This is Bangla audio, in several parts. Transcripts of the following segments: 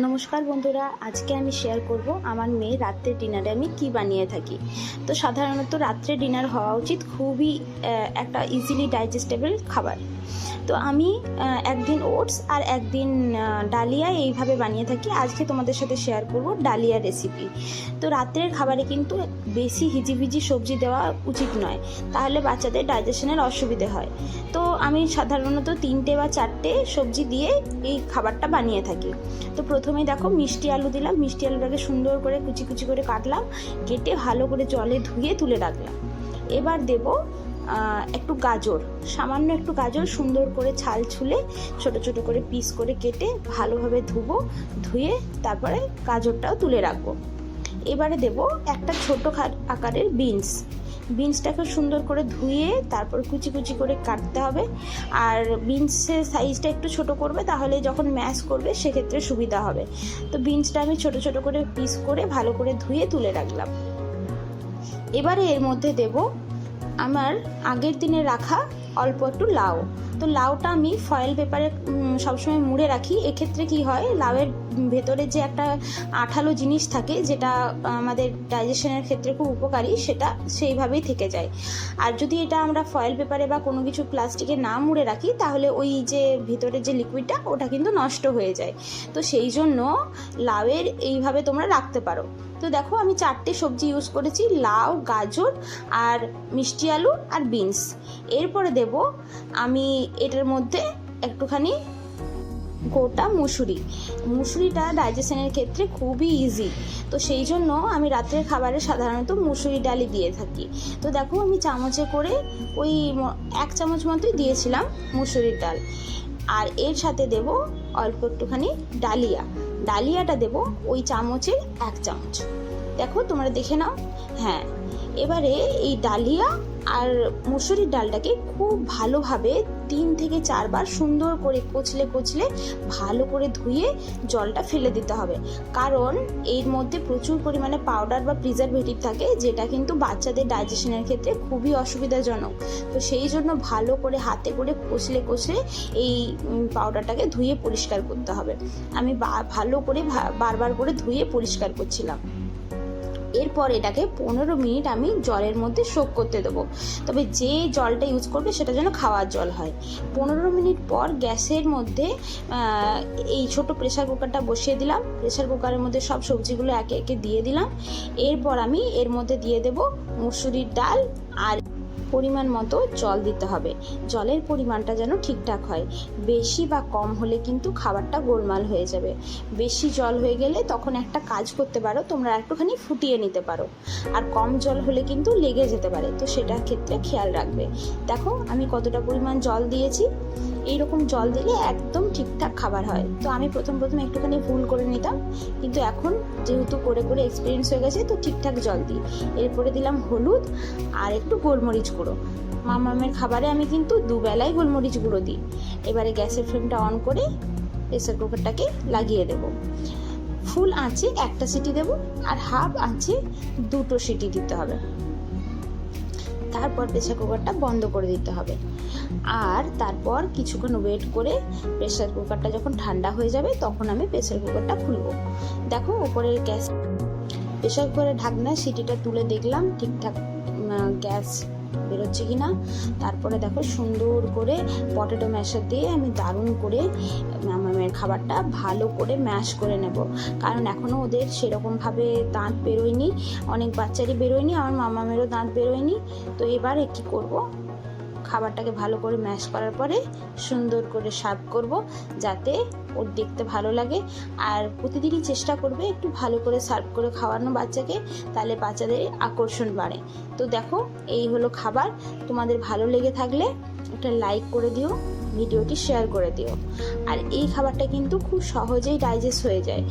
নমস্কার বন্ধুরা, আজকে আমি শেয়ার করব আমার মেয়ে রাত্রের ডিনারে আমি কি বানিয়ে থাকি। তো সাধারণত রাত্রে ডিনার হওয়া উচিত খুবই একটা ইজিলি ডাইজেস্টেবল খাবার। তো আমি একদিন ওটস আর একদিন ডালিয়া এইভাবে বানিয়ে থাকি। আজকে তোমাদের সাথে শেয়ার করব ডালিয়া রেসিপি তো রাত্রের খাবারে কিন্তু বেশি হিজিবিজি সবজি দেওয়া উচিত নয়। তাহলে বাচ্চাদের ডাইজেশনের অসুবিধে হয়। তো আমি সাধারণত তিনটে বা চারটে সবজি দিয়ে এই খাবারটা বানিয়ে থাকি। তো প্রথমে দেখো মিষ্টি আলু দিলাম, মিষ্টি আলুটাকে সুন্দর করে কুচি কুচি করে কাটলাম, কেটে ভালো করে জলে ধুয়ে তুলে রাখলাম। এবার দেব একটু গাজর, সামান্য একটু গাজর সুন্দর করে ছাল ছুলে ছোট ছোট করে পিস করে কেটে ভালোভাবে ধুবো, ধুয়ে তারপরে গাজরটাও তুলে রাখব। এবারে দেব একটা ছোট আকারের বিনস। বিনসটাকে সুন্দর করে ধুয়ে তারপর কুচি কুচি করে কাটতে হবে। আর বিনসের সাইজটা একটু ছোট করবে, তাহলে যখন ম্যাশ করবে সেক্ষেত্রে সুবিধা হবে। তো বিনসটা আমি ছোট ছোট করে পিস করে ভালো করে ধুয়ে তুলে রাখলাম। এবারে এর মধ্যে দেব আমার আগের দিনে রাখা অল্প একটু লাউ। তো লাউটা আমি ফয়েল পেপারে সবসময় মুড়ে রাখি। এক্ষেত্রে কি হয়, লাউয়ের ভেতরে যে একটা আঠালো জিনিস থাকে, যেটা আমাদের ডাইজেশনের ক্ষেত্রে খুব উপকারী, সেটা সেইভাবেই থেকে যায়। আর যদি এটা আমরা ফয়েল পেপারে বা কোনো কিছু প্লাস্টিকে না মুড়ে রাখি, তাহলে ওই যে ভিতরে যে লিকুইডটা ওটা কিন্তু নষ্ট হয়ে যায়। তো সেই জন্য লাউয়ের এইভাবে তোমরা রাখতে পারো। তো দেখো আমি চারটে সবজি ইউজ করেছি, লাউ, গাজর আর মিষ্টি আলু আর বিনস এরপরে দেব আমি এটার মধ্যে একটুখানি গোটা মুসুরি। মুসুরিটা ডাইজেশনের ক্ষেত্রে খুবই ইজি তো সেই জন্য আমি রাত্রের খাবারে সাধারণত মুসুরি ডালই দিয়ে থাকি। তো দেখো আমি চামচে করে ওই এক চামচ মতোই দিয়েছিলাম মুসুরির ডাল। আর এর সাথে দেব অল্প একটুখানি ডালিয়া। ডালিয়াটা দেব ওই চামচের এক চামচ। দেখো, তোমরা দেখে নাও। হ্যাঁ এবারে এই ডালিয়া আর মুসুরির ডালটাকে খুব ভালোভাবে তিন থেকে চারবার সুন্দর করে কচলে কচলে ভালো করে ধুয়ে জলটা ফেলে দিতে হবে। কারণ এর মধ্যে প্রচুর পরিমাণে পাউডার বা প্রিজারভেটিভ থাকে, যেটা কিন্তু বাচ্চাদের ডাইজেশনের ক্ষেত্রে খুবই অসুবিধাজনক। তো সেই জন্য ভালো করে হাতে করে কচলে কচলে এই পাউডারটাকে ধুয়ে পরিষ্কার করতে হবে। আমি ভালো করে বারবার করে ধুয়ে পরিষ্কার করছিলাম। এরপর এটাকে পনেরো মিনিট আমি জলের মধ্যে শোক করতে দেবো। তবে যে জলটা ইউজ করবে সেটা যেন খাওয়ার জল হয়। পনেরো মিনিট পর গ্যাসের মধ্যে এই ছোট প্রেশার কুকারটা বসিয়ে দিলাম। প্রেশার কুকারের মধ্যে সব সবজিগুলো একে একে দিয়ে দিলাম। এরপর আমি এর মধ্যে দিয়ে দেব মুসুরির ডাল আর পরিমাণ মতো জল দিতে হবে। জলের পরিমাণটা যেন ঠিকঠাক হয়। বেশি বা কম হলে কিন্তু খাবারটা গোলমাল হয়ে যাবে। বেশি জল হয়ে গেলে তখন একটা কাজ করতে পারো, তোমরা একটুখানি ফুটিয়ে নিতে পারো। আর কম জল হলে কিন্তু লেগে যেতে পারে, তো সেটার ক্ষেত্রে খেয়াল রাখবে। দেখো, আমি কতটা পরিমাণ জল দিয়েছি। এইরকম জল দিলে একদম ঠিকঠাক খাবার হয়। তো আমি প্রথম প্রথম একটুখানি ভুল করে নিতাম। কিন্তু এখন যেহেতু করে করে এক্সপিরিয়েন্স হয়ে গেছে, তো ঠিকঠাক জল দিই। এরপরে দিলাম হলুদ আর একটু গোলমরিচ গুঁড়ো। মামামের খাবারে আমি কিন্তু দুবেলাই গোলমরিচ গুঁড়ো দিই। এবারে গ্যাসের ফ্লেমটা অন করে প্রেসার কুকারটাকে লাগিয়ে দেবো। ফুল আঁচে একটা সিটি দেব আর হাফ আঁচে দুটো সিটি দিতে হবে। তারপর প্রেসার কুকারটা বন্ধ করে দিতে হবে। আর তারপর কিছুক্ষণ ওয়েট করে প্রেসার কুকারটা যখন ঠান্ডা হয়ে যাবে, তখন আমি প্রেসার কুকারটা খুলবো। দেখো উপরের গ্যাস প্রেসার কুকারের ঢাকনা, সিটিটা তুলে দেখলাম ঠিকঠাক গ্যাস বেরোচ্ছে কি না তারপরে দেখো সুন্দর করে পটেটো ম্যাশার দিয়ে আমি দারুণ করে মামামের খাবারটা ভালো করে ম্যাশ করে নেব। কারণ এখনও ওদের সেরকমভাবে দাঁত বেরোয়নি, অনেক বাচ্চারই বেরোয়নি, আমার মামামেরও দাঁত বেরোয়নি। তো এবারে কী করব? খাবারটাকে ভালো করে ম্যাশ করার পরে সুন্দর করে সার্ভ করব, যাতে ওর দেখতে ভালো লাগে। আর প্রতিদিনই চেষ্টা করবে একটু ভালো করে সার্ভ করে খাওয়ানো বাচ্চাকে, তাহলে বাচ্চাদের আকর্ষণ বাড়ে। তো দেখো, এই হলো খাবার। তোমাদের ভালো লেগে থাকলে একটা লাইক করে দিও, ভিডিওটি শেয়ার করে দিও। আর এই খাবারটা কিন্তু খুব সহজেই ডাইজেস্ট হয়ে যায়।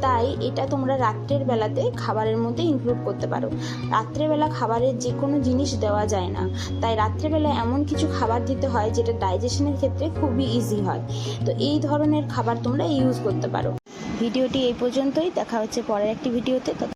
তাই এটা তোমরা রাত্রের বেলাতে খাবারের মধ্যে ইনক্লুড করতে পারো। রাত্রেবেলা খাবারের যে কোনো জিনিস দেওয়া যায় না। তাই রাত্রেবেলা এমন কিছু খাবার দিতে হয়, যেটা ডাইজেশনের ক্ষেত্রে খুবই ইজি হয়। তো এই ধরনের খাবার তোমরা ইউজ করতে পারো। ভিডিওটি এই পর্যন্তই। দেখা হচ্ছে পরের একটি ভিডিওতে।